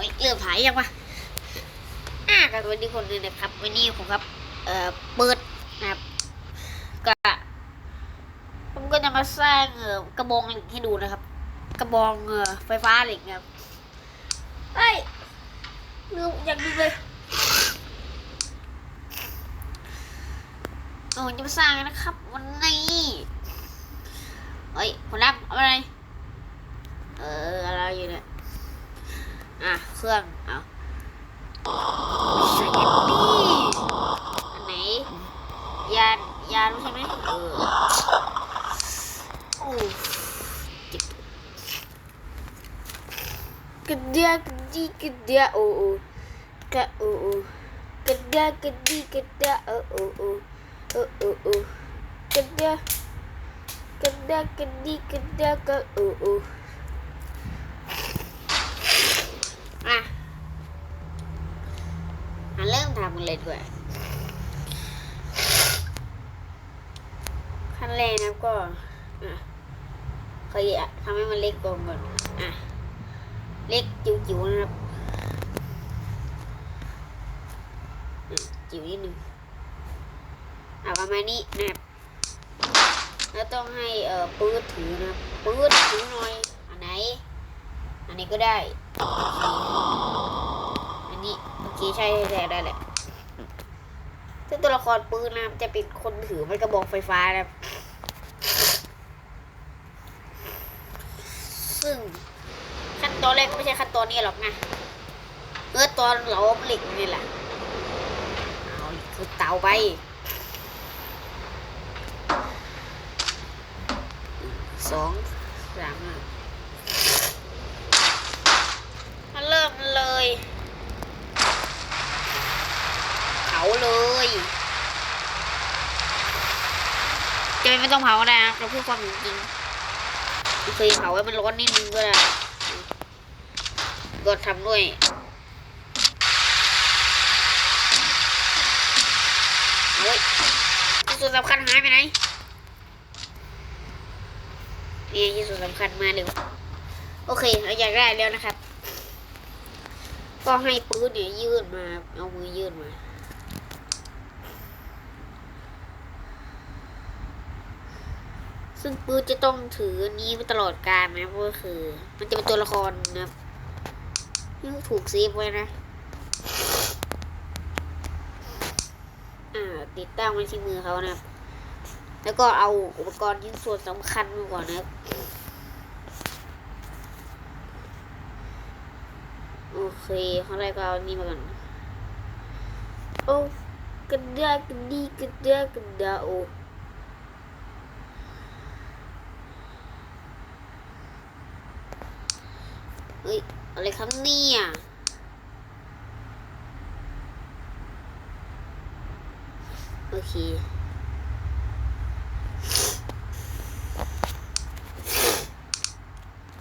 อ้ยเริ่มหายยังวะอ่ากับวันนี้คนนึงนะครับ วันนี้ผมครับ เอ่อ เปิดนะครับ ก็ผมก็จะมาสร้างเอ่อกระบองเหล็กให้ดูนะครับ กระบองเอ่อไฟฟ้าเหล็กนะครับเฮ้ยลืมอย่างนึงเลยโอ้จะมาสร้างนะครับ วันนี้เฮ้ยคนรับเอาอะไร เอออะไรอยู่เนี่ย อะเครื่องเอาใช่ดิอันไหนยานยานใช่ไหมเออโอ้จิกกระเดียกระดีกระเดียโอ้โอ้กระโอ้โอ้กระเดียกระดีกระเดียโอ้โอ้โอ้โอ้โอ้โอ้กระเดียกระเดียกระดีกระเดียกระโอ้โอ้ อะมาเริ่มทำกันเลยดีกว่าขั้นแรกนะก็อะเคยะทำให้มันเล็กลงก่อนอะเล็กจิ๋วๆนะครับจิ๋วนิดนึงเอาประมาณนี้นะครับแล้วต้องให้เอ่อปื๊ดถือนะปื๊ดถือหน่อย อันนี้ก็ได้ อันนี้โอเคใช่ใช่ได้แหละ ซึ่งตัวละครปืนนะจะเป็นคนถือไม้กระบอกไฟฟ้านะซึ่งขั้นตอนแรกก็ไม่ใช่ขั้นตอนนี้หรอกนะเมื่อตอนเราเหล็กนี่แหละเอาคือเตาไปสองสามอะ มาเริ่มเลยเผาเลยจะไม่ต้องเผาก็ได้นะเราพูดความจริงเคยเผาไว้มันร้อนนิดนึงก็ได้ก็ทำด้วยเฮ้ยที่สุดสำคัญหายไปไหนนี่ที่สุดสำคัญมาเร็วโอเคเราอยากได้แล้วนะครับ ก็ให้ปืนเนี่ยยื่นมา เอามือยื่นมาซึ่งปืนจะต้องถืออันนี้ไปตลอดกาลนะเพราะคือ มันจะเป็นตัวละครนะนี่ถูกเซฟไว้นะอ่าติดตั้งไว้ที่มือเขานะแล้วก็เอาอุปกรณ์ชิ้นส่วนสำคัญมาก่อนนะครับ โอ เคข้งแรกก็เอานี่มาก่อนโอ้กระดากระดีกระดากระดาโอเฮ้ยอะไรครับเนี่ยโอเค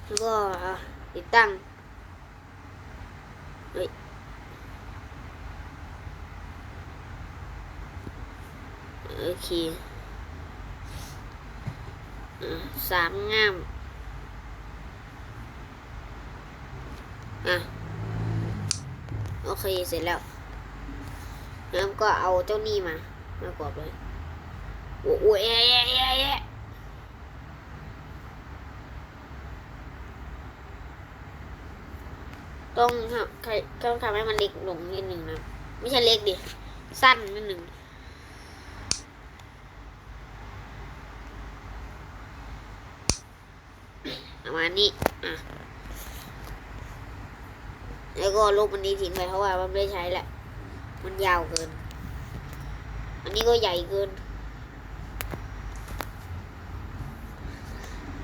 แล้วก็ติดตั้ง เฮ้ย โอเคอสามงาม อะ โอเค เสร็จแล้วแล้วก็เอาเจ้านี่มา มากรอบเลยโอ้โหแอะแอะแอะแอะต้องทำต้องทำให้มันเล็กลงนิดหนึ่งนะ ไม่ใช่เล็กดิ สั้นนิดหนึ่ง ประมาณนี้อะแล้วก็ลบมันนี้ทิ้งไปเพราะว่ามันไม่ได้ใช้แหละ มันยาวเกิน อันนี้ก็ใหญ่เกิน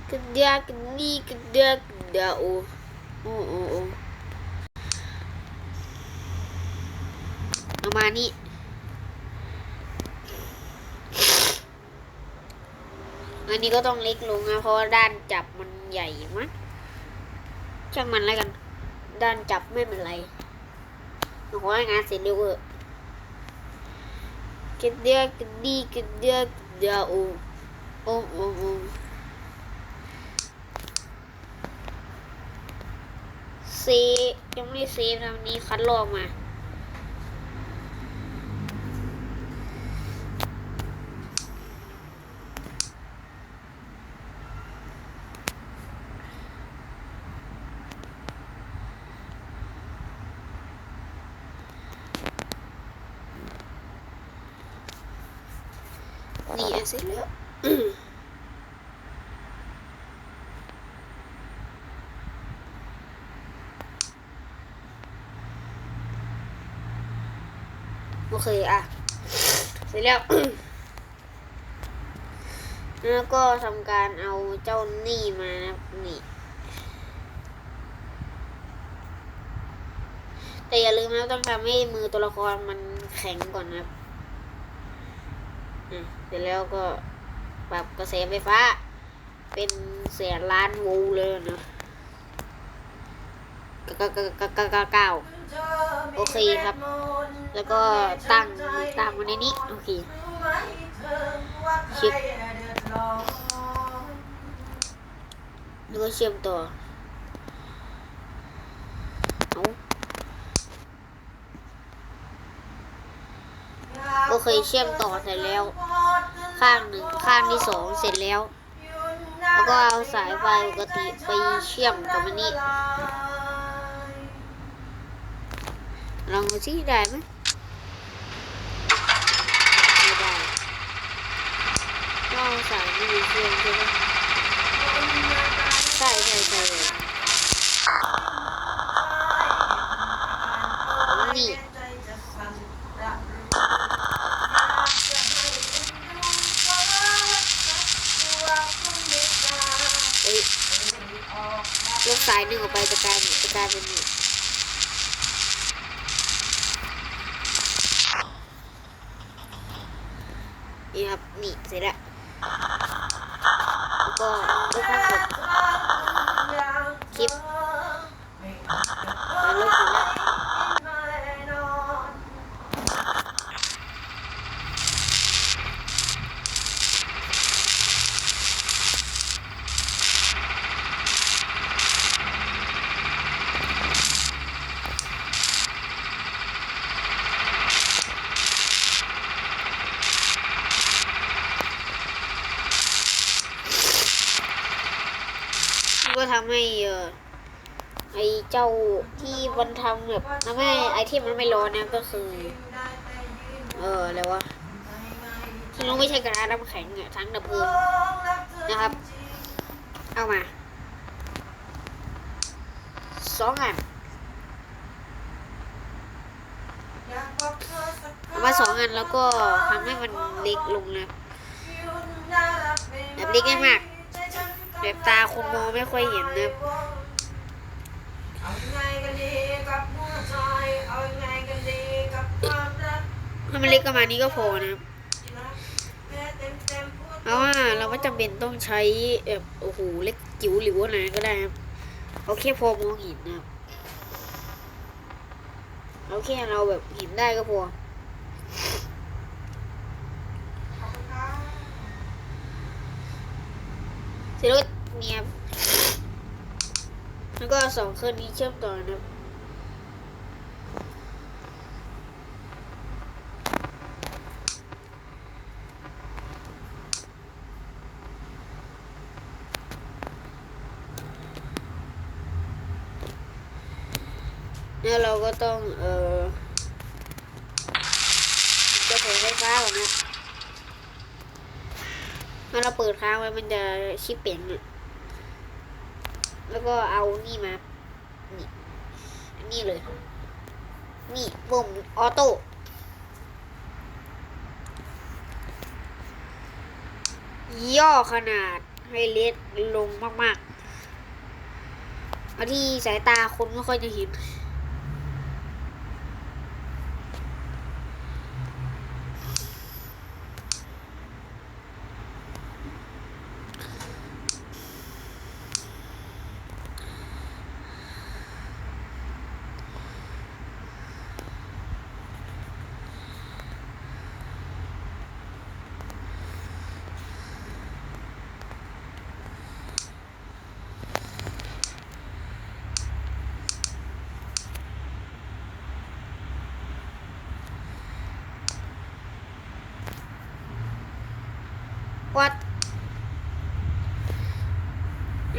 กระเดียกนี่กระเดียกเดียโอ้โอโอ้โอ้ประมาณนี้ อันนี้ก็ต้องเล็กลงนะเพราะว่าด้านจับมันใหญ่มากช่างมันแล้วกัน ด้านจับไม่เป็นไรขอให้งานเสร็จเร็วเออกระเดียกระดีกระเดียกระเดียอ้โอ้โอ้โอ้สเซฟยังไม่เซฟนะวันนี้คัดลอกมา นี่เสร็จแล้วโอเคอะ เสร็จแล้ว แล้วก็ทำการเอาเจ้านี่มานะนี่แต่อย่าลืมนะต้องทำให้มือตัวละครมันแข็งก่อนนะครับอะ เสร็จแล้วก็ปรับกระแสไฟฟ้า เป็นแสนล้านโวลต์เลยนะกกกกกเก้าโอเคครับ แล้วก็ตั้งตั้งไว้ในนี้ โอเคชิปแล้วก็เชื่อมต่อเอาโอเคเชื่อมต่อเสร็จแล้ว ข้างหนึ่งข้างที่สองเสร็จแล้ว แล้วก็เอาสายไฟปกติไปเชื่อมกับมันนี่ลองดูสิได้ไหมไม่ได้ต้องเอาสายนี่ไปเชื่อมใช่ไหมใช่ใช่ใช่เลยนี่ายหนึ่งออกไปจะกลายจะกลายเป็นนี่นี่ครับนี่เสร็จแล้วแล้วก็ลูกค้ากดคลิปแล้วลบเสร็จแล้ว ก็ทำให้เออไอเจ้าที่มันทำแบบทำให้ไอที่มันไม่ร้อนนะก็คือ เอออะไรวะที่เราไม่ใช่กระดาษน้ำแข็งอะทั้งดับเพลิงนะครับ เอามาสองอันเอามาสองอันแล้วก็ทำให้มันเล็กลงนะแบบเล็กมาก ๆแบบตาคนมองไม่ค่อยเห็นนะเอาไงกันดีกับหัวใจเอาไงกันดีกับความรักถ้ามันเล็กประมาณนี้ก็พอนะครับที่รักแม้เต็มเต็มหัวเพราะว่าเราไม่จำเป็นต้องใช้แบบโอ้โหเล็กจิ๋วหรือว่าไหนก็ได้ครับเอาแค่พอมองเห็นนะครับเอาแค่เราแบบเห็นได้ก็พอขอบคุณครับเสร็จแล้วก็เนี่ยครับ แล้วก็สองเครื่องนี้เชื่อมต่อนะครับแล้วเราก็ต้อง เอ่อจะเปิดไฟฟ้าก่อนนะถ้าเราเปิดค้างไว้มันจะชิปเปลี่ยนอะ ก็เอานี่มา นี่อันนี้เลย นี่ปุ่มออโต้ย่อขนาดให้เล็กลงมากๆ เอาที่สายตาคนไม่ค่อยจะเห็นน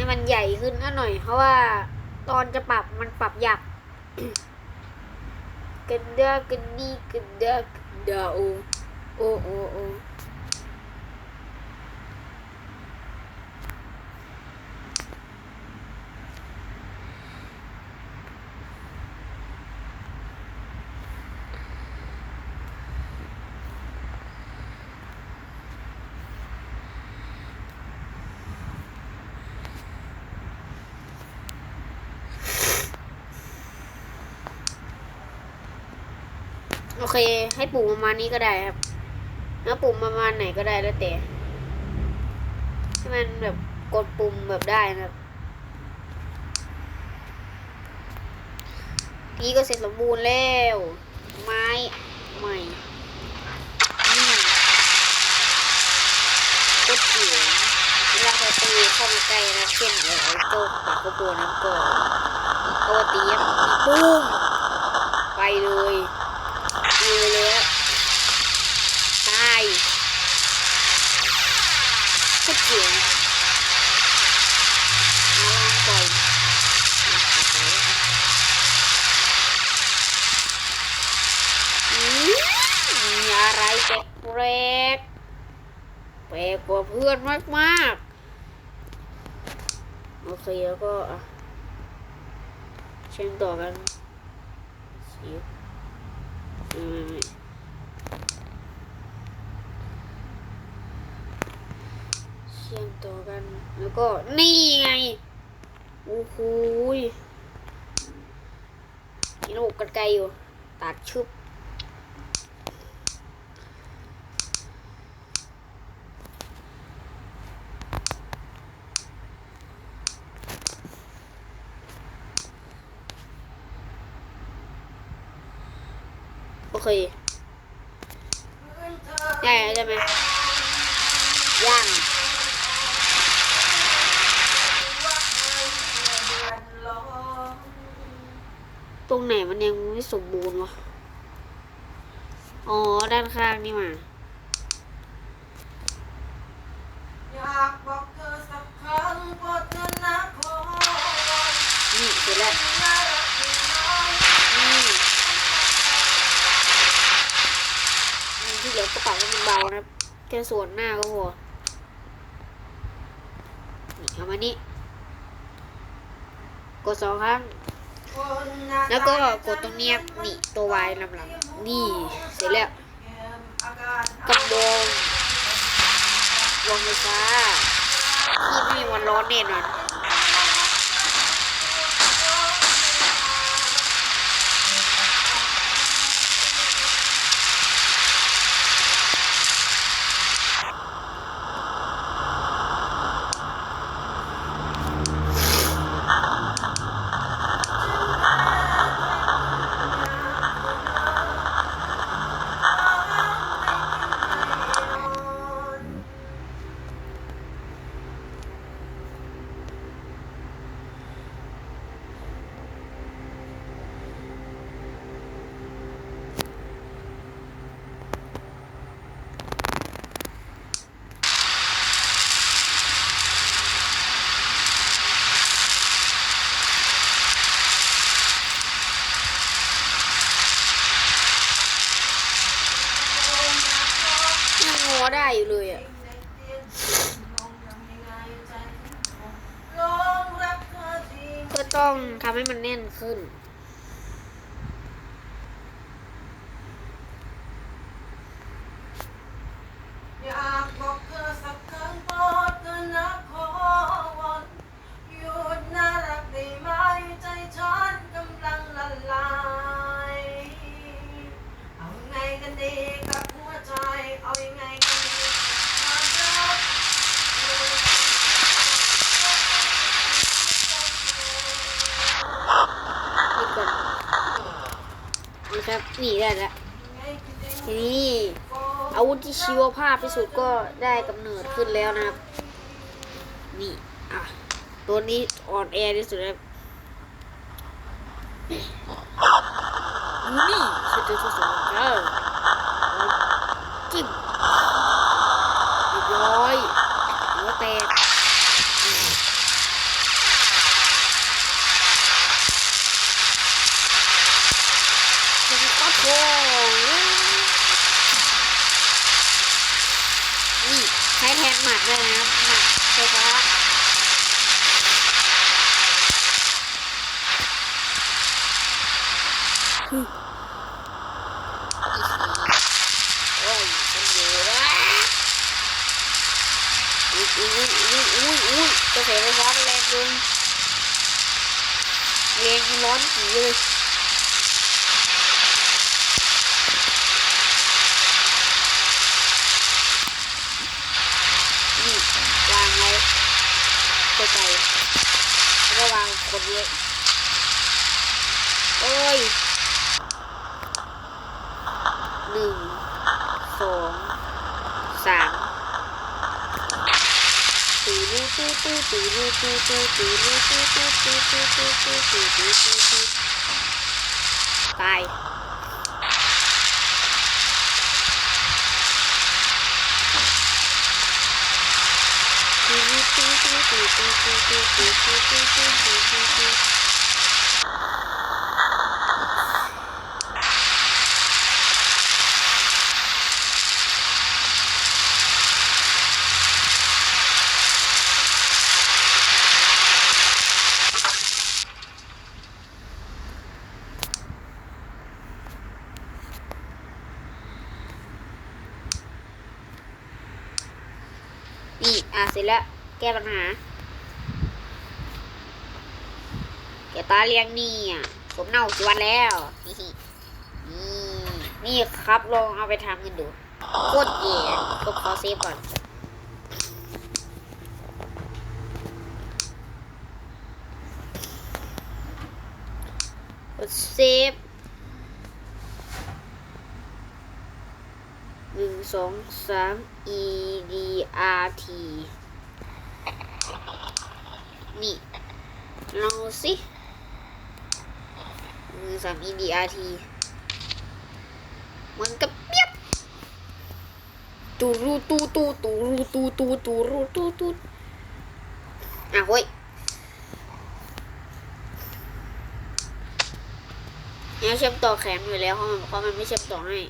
มันใหญ่ขึ้นนิดหน่อย เพราะว่าตอนจะปรับมันปรับยากกันเด้อกันนี่กันเด้อกันเด้อโอโอโอ เค ให้ปลูกประมาณนี้ก็ได้ครับแล้วปลูกประมาณไหนก็ได้แล้วแต่ให้มันแบบกดปุ่มแบบได้นะครับนี่ก็เสร็จสมบูรณ์แล้ว ไม้ใหม่นี่ก็เจ๋งเวลาเราตีเข้ามาใกล้นะเช่นเออไอ้โจ๊กปากกระโปรงน้ำก่อนเอาตีครับปุ้มไปเลย ตีไปเลยอะตายก็เจ๋งเอาลองปล่อยอะไปอืมมีอะไรแปลกแปลกแปลกกว่าเพื่อนมากมากๆโอเคแล้วก็เชื่อมต่อกันสีไม่ไม่ไม่เชื่อม ต่อกัน แล้วก็นี่ไง โอ้โหยมีระบบกันไกลอยู่ ตัดชึบโอเคได้แล้วใช่ไหมย่าง ตรงไหนมันยังไม่สมบูรณ์วะ อ๋อ ด้านข้างนี่มาอยากบอกเธอสักครั้งโปรดเธอนะขอนี่เสร็จแล้วน่ารักดีน้อยนี่นี่ที่เหลือก็ปรับให้มันเบานะครับแค่ส่วนหน้าก็พอนี่เอามานี่กดสองครั้ง แล้วก็กดตรงเนี้ยนี่ตัววายลำหลังนี่เสร็จแล้วการกำบงวงไฟฟ้าที่ไม่มีวันร้อนแน่นอน ต้องทำให้มันแน่นขึ้น ครับนี่ได้แล้วทีนี้อาวุธที่ชีวภาพที่สุดก็ได้กำเนิดขึ้นแล้วนะครับ นี่อะตัวนี้อ่อนแอที่สุดแล้วนี่สุดที่สุดแล้วจิ้มเรียบร้อยหัวแตกากเลยนะครับหนักไฟฟ้าฮึโอ้ยฉันอยู่แล้วอุ้ยอุ้ยอุ้ยอุ้ยอุ้ยกระแสไฟฟ้ามันแรงเกินแรงจนร้อนผีเลย นี่วางไว้ ไกลๆแล้วก็วางคนไว้โอ้ยหนึ่งสองสามตูรูตูตูตูรูตูตูตูรูตูตูตูตูตูตูตูตูตูตูตาย นี่ อะ เสร็จแล้ว แก้ปัญหา แก ตาเลี้ยงนี่อะสมเน่าสิวันแล้วนี่นี่ครับลองเอาไปทำกันดูโคตรเย่ก็ขอเซฟก่อนเซฟหนึ่งสองสาม e d r t นี่ลองสิ หนึ่งสาม e d r t มันก็เปียบตูรูตูตูตูรูตูตูตูรูตูตูอะเฮ้ยเนี่ยเชื่อมต่อแขนอยู่แล้วเพราะมันเพราะมันไม่เชื่อมต่อให้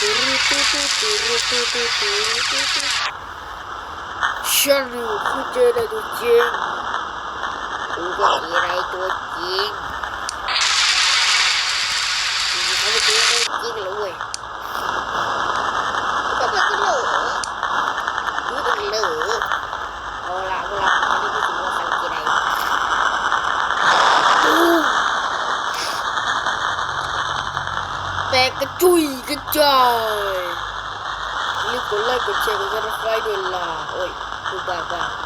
ตูรูตูตูตูรูตูตูตูรูตูตูฉันรู้คุณเจออะไรตัวจริง กูก็ตีไรตัวจริงเขาจปตีไรจริงเลยเว้ยก็จะกระโหลกกจะโหลกเอาละเอาละอันนี้คือสิ่งที่เขาตีไรแต่กระจุยกระจายรีบกดไลค์กดแชร์กดซับสไครต์ด้วยล่ะโอ้ยกูบ้าบ้า